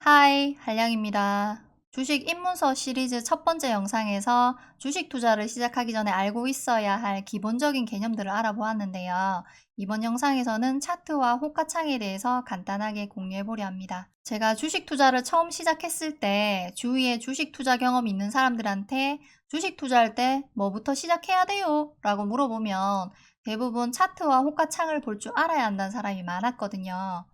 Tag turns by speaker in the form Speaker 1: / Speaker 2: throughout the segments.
Speaker 1: 하이, 한량입니다. 주식 입문서 시리즈 첫 번째 영상에서 주식 투자를 시작하기 전에 알고 있어야 할 기본적인 개념들을 알아보았는데요. 이번 영상에서는 차트와 호가창에 대해서 간단하게 공유해 보려 합니다. 제가 주식 투자를 처음 시작했을 때 주위에 주식 투자 경험이 있는 사람들한테 주식 투자할 때 뭐부터 시작해야 돼요? 라고 물어보면 대부분 차트와 호가창을 볼 줄 알아야 한다는 사람이 많았거든요.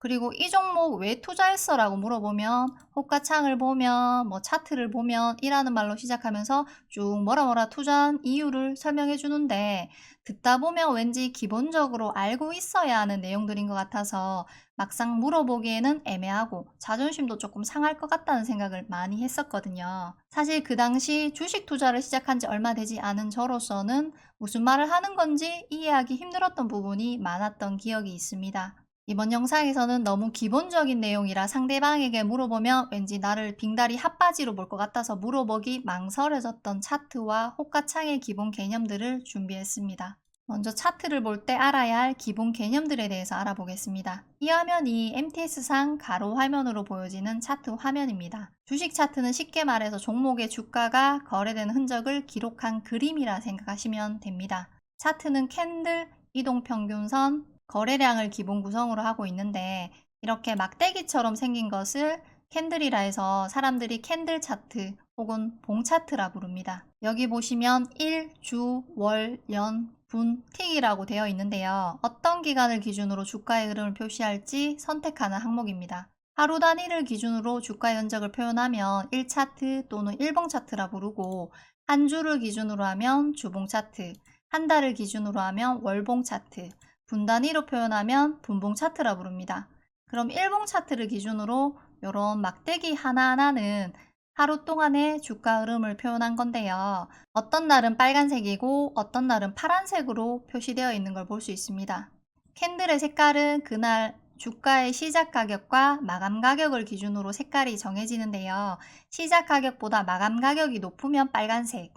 Speaker 1: 그리고 이 종목 왜 투자했어? 라고 물어보면 호가창을 보면 뭐 차트를 보면 이라는 말로 시작하면서 쭉 뭐라 뭐라 투자한 이유를 설명해 주는데 듣다 보면 왠지 기본적으로 알고 있어야 하는 내용들인 것 같아서 막상 물어보기에는 애매하고 자존심도 조금 상할 것 같다는 생각을 많이 했었거든요. 사실 그 당시 주식 투자를 시작한 지 얼마 되지 않은 저로서는 무슨 말을 하는 건지 이해하기 힘들었던 부분이 많았던 기억이 있습니다. 이번 영상에서는 너무 기본적인 내용이라 상대방에게 물어보면 왠지 나를 빙다리 핫바지로 볼 것 같아서 물어보기 망설여졌던 차트와 호가창의 기본 개념들을 준비했습니다. 먼저 차트를 볼 때 알아야 할 기본 개념들에 대해서 알아보겠습니다. 이 화면이 MTS상 가로 화면으로 보여지는 차트 화면입니다. 주식 차트는 쉽게 말해서 종목의 주가가 거래되는 흔적을 기록한 그림이라 생각하시면 됩니다. 차트는 캔들, 이동평균선, 거래량을 기본 구성으로 하고 있는데 이렇게 막대기처럼 생긴 것을 캔들이라 해서 사람들이 캔들 차트 혹은 봉 차트라 부릅니다. 여기 보시면 일, 주, 월, 연, 분, 틱이라고 되어 있는데요. 어떤 기간을 기준으로 주가의 흐름을 표시할지 선택하는 항목입니다. 하루 단위를 기준으로 주가 현적을 표현하면 1차트 또는 1봉 차트라 부르고 한 주를 기준으로 하면 주봉 차트, 한 달을 기준으로 하면 월봉 차트, 분 단위로 표현하면 분봉 차트라 부릅니다. 그럼 1봉 차트를 기준으로 이런 막대기 하나하나는 하루 동안의 주가 흐름을 표현한 건데요. 어떤 날은 빨간색이고 어떤 날은 파란색으로 표시되어 있는 걸 볼 수 있습니다. 캔들의 색깔은 그날 주가의 시작 가격과 마감 가격을 기준으로 색깔이 정해지는데요. 시작 가격보다 마감 가격이 높으면 빨간색,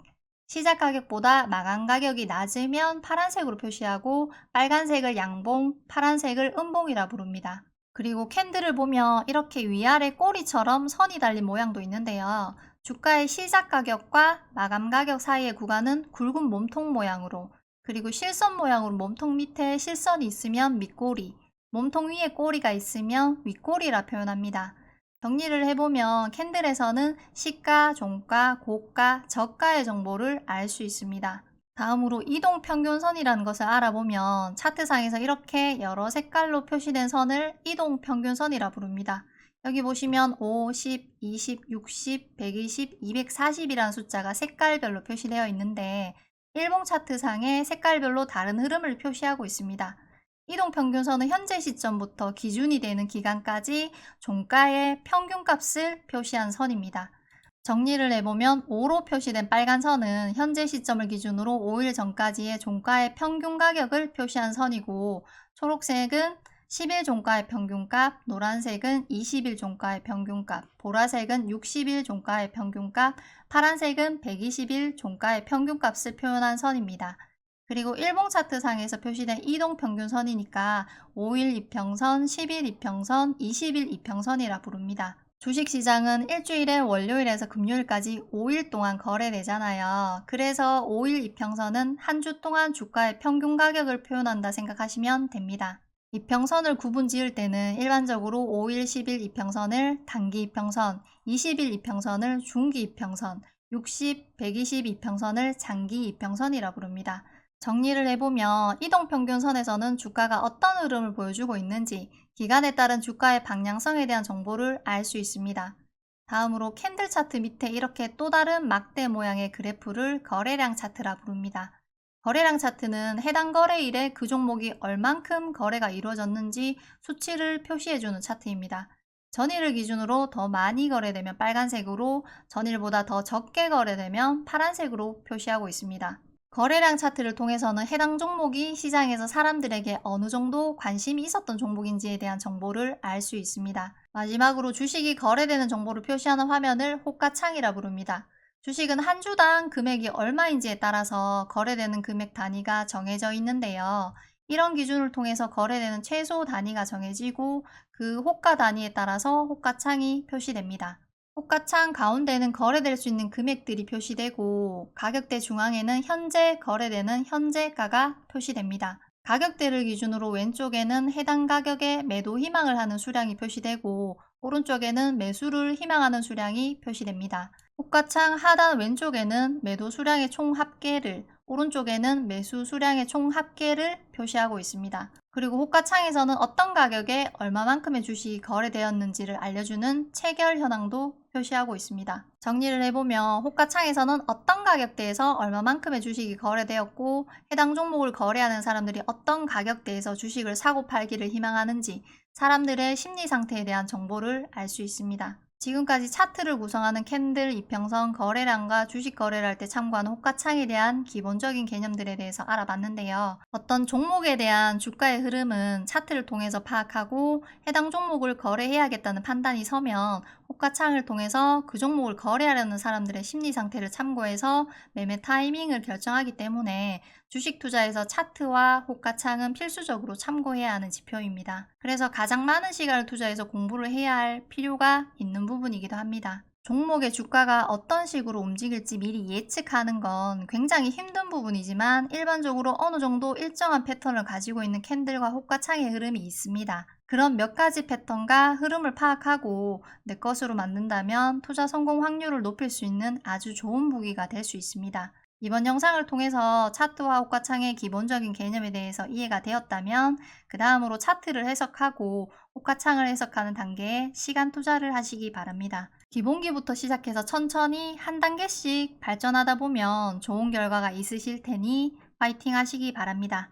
Speaker 1: 시작 가격보다 마감 가격이 낮으면 파란색으로 표시하고 빨간색을 양봉, 파란색을 음봉이라 부릅니다. 그리고 캔들을 보면 이렇게 위아래 꼬리처럼 선이 달린 모양도 있는데요. 주가의 시작 가격과 마감 가격 사이의 구간은 굵은 몸통 모양으로 그리고 실선 모양으로 몸통 밑에 실선이 있으면 밑꼬리, 몸통 위에 꼬리가 있으면 윗꼬리라 표현합니다. 정리를 해보면 캔들에서는 시가, 종가, 고가, 저가의 정보를 알 수 있습니다. 다음으로 이동 평균선이라는 것을 알아보면 차트상에서 이렇게 여러 색깔로 표시된 선을 이동 평균선이라 부릅니다. 여기 보시면 5, 10, 20, 60, 120, 240이라는 숫자가 색깔별로 표시되어 있는데 일봉 차트상에 색깔별로 다른 흐름을 표시하고 있습니다. 이동평균선은 현재 시점부터 기준이 되는 기간까지 종가의 평균값을 표시한 선입니다. 정리를 해보면 5로 표시된 빨간 선은 현재 시점을 기준으로 5일 전까지의 종가의 평균 가격을 표시한 선이고 초록색은 10일 종가의 평균값, 노란색은 20일 종가의 평균값, 보라색은 60일 종가의 평균값, 파란색은 120일 종가의 평균값을 표현한 선입니다. 그리고 일봉 차트 상에서 표시된 이동 평균선이니까 5일 이평선, 10일 이평선, 20일 이평선이라 부릅니다. 주식시장은 일주일에 월요일에서 금요일까지 5일 동안 거래되잖아요. 그래서 5일 이평선은 한 주 동안 주가의 평균 가격을 표현한다 생각하시면 됩니다. 이평선을 구분 지을 때는 일반적으로 5일, 10일 이평선을 단기 이평선, 20일 이평선을 중기 이평선, 60, 120 이평선을 장기 이평선이라 부릅니다. 정리를 해보면 이동평균선에서는 주가가 어떤 흐름을 보여주고 있는지 기간에 따른 주가의 방향성에 대한 정보를 알 수 있습니다. 다음으로 캔들 차트 밑에 이렇게 또 다른 막대 모양의 그래프를 거래량 차트라 부릅니다. 거래량 차트는 해당 거래일에 그 종목이 얼만큼 거래가 이루어졌는지 수치를 표시해주는 차트입니다. 전일을 기준으로 더 많이 거래되면 빨간색으로, 전일보다 더 적게 거래되면 파란색으로 표시하고 있습니다. 거래량 차트를 통해서는 해당 종목이 시장에서 사람들에게 어느 정도 관심이 있었던 종목인지에 대한 정보를 알 수 있습니다. 마지막으로 주식이 거래되는 정보를 표시하는 화면을 호가창이라 부릅니다. 주식은 한 주당 금액이 얼마인지에 따라서 거래되는 금액 단위가 정해져 있는데요. 이런 기준을 통해서 거래되는 최소 단위가 정해지고 그 호가 단위에 따라서 호가창이 표시됩니다. 호가 창 가운데는 거래될 수 있는 금액들이 표시되고 가격대 중앙에는 현재 거래되는 현재가가 표시됩니다. 가격대를 기준으로 왼쪽에는 해당 가격에 매도 희망을 하는 수량이 표시되고 오른쪽에는 매수를 희망하는 수량이 표시됩니다. 호가창 하단 왼쪽에는 매도 수량의 총 합계를 오른쪽에는 매수 수량의 총 합계를 표시하고 있습니다. 그리고 호가창에서는 어떤 가격에 얼마만큼의 주식이 거래되었는지를 알려주는 체결 현황도 표시하고 있습니다. 정리를 해보면 호가창에서는 어떤 가격대에서 얼마만큼의 주식이 거래되었고 해당 종목을 거래하는 사람들이 어떤 가격대에서 주식을 사고 팔기를 희망하는지 사람들의 심리 상태에 대한 정보를 알 수 있습니다. 지금까지 차트를 구성하는 캔들, 이평선, 거래량과 주식 거래를 할 때 참고하는 호가창에 대한 기본적인 개념들에 대해서 알아봤는데요. 어떤 종목에 대한 주가의 흐름은 차트를 통해서 파악하고 해당 종목을 거래해야겠다는 판단이 서면 호가창을 통해서 그 종목을 거래하려는 사람들의 심리 상태를 참고해서 매매 타이밍을 결정하기 때문에 주식 투자에서 차트와 호가창은 필수적으로 참고해야 하는 지표입니다. 그래서 가장 많은 시간을 투자해서 공부를 해야 할 필요가 있는 부분이기도 합니다. 종목의 주가가 어떤 식으로 움직일지 미리 예측하는 건 굉장히 힘든 부분이지만 일반적으로 어느 정도 일정한 패턴을 가지고 있는 캔들과 호가창의 흐름이 있습니다. 그런 몇 가지 패턴과 흐름을 파악하고 내 것으로 만든다면 투자 성공 확률을 높일 수 있는 아주 좋은 무기가 될 수 있습니다. 이번 영상을 통해서 차트와 호가창의 기본적인 개념에 대해서 이해가 되었다면 그 다음으로 차트를 해석하고 호가창을 해석하는 단계에 시간 투자를 하시기 바랍니다. 기본기부터 시작해서 천천히 한 단계씩 발전하다 보면 좋은 결과가 있으실 테니 파이팅 하시기 바랍니다.